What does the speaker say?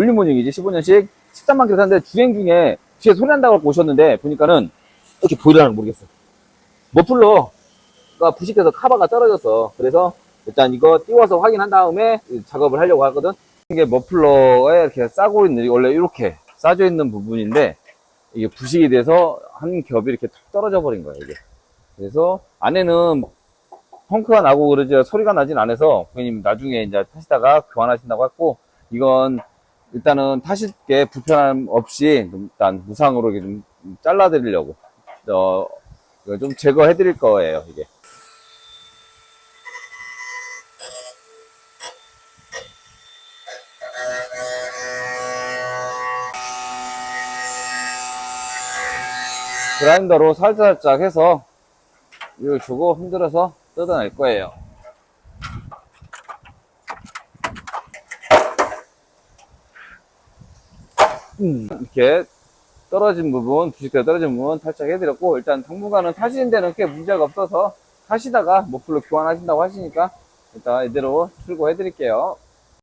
올리모닝이지 15년씩 13만 킬로 탔는데 주행 중에 뒤에 소리 난다고 오셨는데 보니까는 이렇게 보이려나 모르겠어. 머플러가 부식돼서 카바가 떨어졌어. 그래서 일단 이거 띄워서 확인한 다음에 작업을 하려고 하거든. 이게 머플러에 이렇게 싸고 있는 원래 이렇게 싸져 있는 부분인데 이게 부식이 돼서 한 겹이 이렇게 툭 떨어져 버린 거야 이게. 그래서 안에는 펑크가 나고 그러지 소리가 나진 않아서 고객님 나중에 이제 타시다가 교환하신다고 했고 이건 일단은 타실 게 불편함 없이 좀 일단 무상으로 이렇게 좀 잘라드리려고 어, 이거 좀 제거해 드릴 거예요 이게 그라인더로 살짝살짝 해서 이걸 주고 흔들어서 뜯어낼 거예요. 음, 이렇게 떨어진 부분, 부식대 떨어진 부분 탈착해드렸고, 일단 당분간은 타시는 데는 꽤 문제가 없어서 타시다가 모플로 교환하신다고 하시니까 일단 이대로 출고해드릴게요.